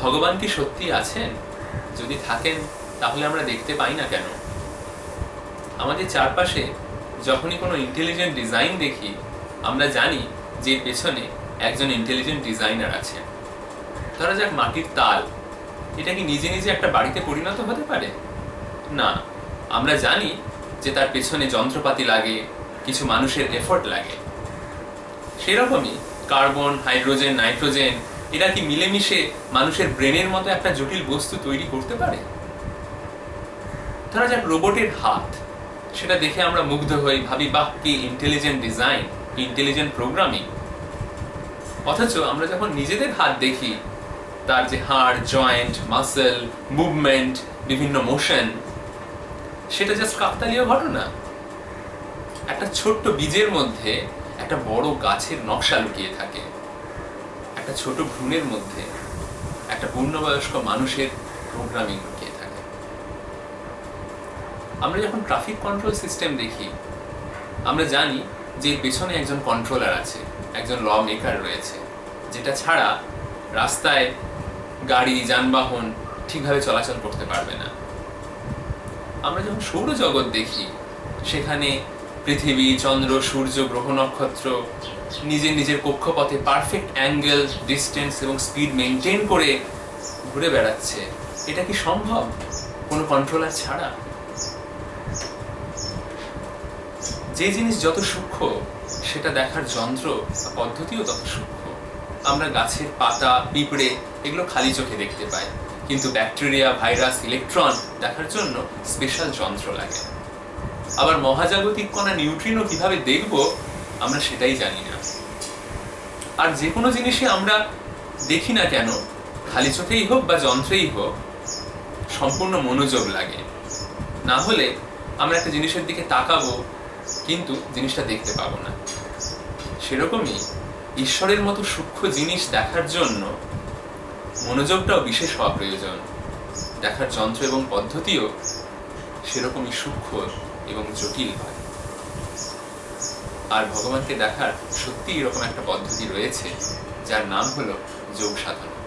ভগবান কি সত্যি আছেন? যদি থাকেন, তাহলে আমরা দেখতে পাই না কেন? আমাদের চারপাশে যখনই কোনো ইন্টেলিজেন্ট ডিজাইন দেখি, আমরা জানি যে পেছনে একজন ইন্টেলিজেন্ট ডিজাইনার আছেন। ধরা যাক মাটির তাল। এটা কি নিজে নিজে একটা বাড়িতে পরিণত হতে পারে? না। আমরা জানি যে তার পেছনে যন্ত্রপাতি লাগে, কিছু মানুষের এফোর্ট লাগে। সেরকমই কার্বন হাইড্রোজেন নাইট্রোজেন এরা কি মিলেমিশে মানুষের ব্রেনের মতো একটা জটিল বস্তু তৈরি করতে পারে? ধরা যাক রোবটের হাত। সেটা দেখে আমরা মুগ্ধ হই, ভাবি, বাহ, কি ইন্টেলিজেন্ট ডিজাইন ইন্টেলিজেন্ট প্রোগ্রামিং অথচ আমরা যখন নিজেদের হাত দেখি, তার যে হাড় জয়েন্ট মাসেল মুভমেন্ট বিভিন্ন মোশন সেটা জাস্ট কাকতালীয় ঘটনা। একটা ছোট্ট বীজের মধ্যে একটা বড় গাছের নকশা লুকিয়ে থাকে। একটা ছোট ভ্রূণের মধ্যে একটা পূর্ণবয়স্ক মানুষের প্রোগ্রামিং লুকিয়ে থাকে। আমরা যখন ট্রাফিক কন্ট্রোল সিস্টেম দেখি, আমরা জানি যে পেছনে একজন কন্ট্রোলার আছে, একজন ল মেকার রয়েছে, যেটা ছাড়া রাস্তায় গাড়ি, যানবাহন ঠিকভাবে চলাচল করতে পারবে না। আমরা যখন সৌরজগৎ দেখি, সেখানে পৃথিবী, চন্দ্র, সূর্য, গ্রহ, নক্ষত্র, নিজের নিজের কক্ষপথে পারফেক্ট অ্যাঙ্গেল ডিস্টেন্স এবং স্পিড মেনটেন করে ঘুরে বেড়াচ্ছে। এটা কি সম্ভব? কোনো কন্ট্রোলার ছাড়া? যে জিনিস যত সূক্ষ্ম, সেটা দেখার যন্ত্র বা পদ্ধতিও তত সূক্ষ্ম। আমরা গাছের পাতা, পিঁপড়ে, এগুলো খালি চোখে দেখতে পাই। কিন্তু ব্যাকটেরিয়া, ভাইরাস ইলেকট্রন দেখার জন্য স্পেশাল যন্ত্র লাগে। আবার মহাজাগতিক কণা নিউট্রিনও কীভাবে দেখব, আমরা সেটাই জানি না। আর যে কোনো জিনিসে আমরা দেখি না কেন, খালি চোখেই হোক বা যন্ত্রেই হোক, সম্পূর্ণ মনোযোগ লাগে। না হলে আমরা একটা জিনিসের দিকে তাকাবো, কিন্তু জিনিসটা দেখতে পাবো না। সেরকমই ঈশ্বরের মতো সূক্ষ্ম জিনিস দেখার জন্য মনোযোগটাও বিশেষ হওয়া প্রয়োজন। দেখার যন্ত্র এবং পদ্ধতিও সেরকমই সূক্ষ্ম এবং জটিল হয়। আর ভগবানকে দেখার সত্যি এরকম একটা পদ্ধতি রয়েছে, যার নাম হলো যোগ সাধনা